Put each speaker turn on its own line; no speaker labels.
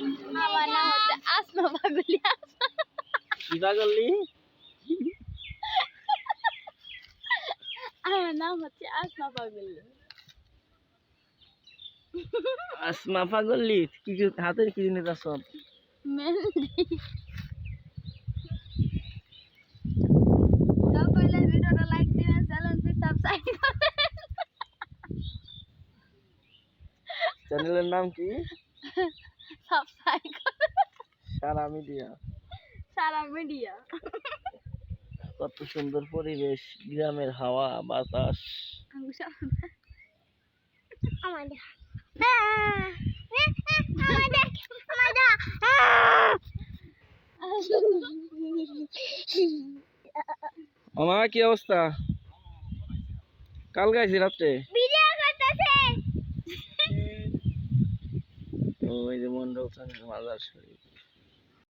আমার নাম হচ্ছে আসমা পাগলিয়া
কি
আমার নাম হচ্ছে আসমা পাগলিয়া
আসমা পাগললি কি কি হাতের কি জিনিস আস
মেহেন্দি। তো কইলে ভিডিওটা লাইক দিবেন চ্যানেলটি সাবস্ক্রাইব করবেন।
চ্যানেলের নাম কি? সারা মিডিয়া
সারা মিডিয়া
কত সুন্দর পরিবেশ গ্রামের হাওয়া বাতাস। আমার কি অবস্থা? কাল গাইছি রাত্রে। ওই যে মন্ডল মাজার শরীফ।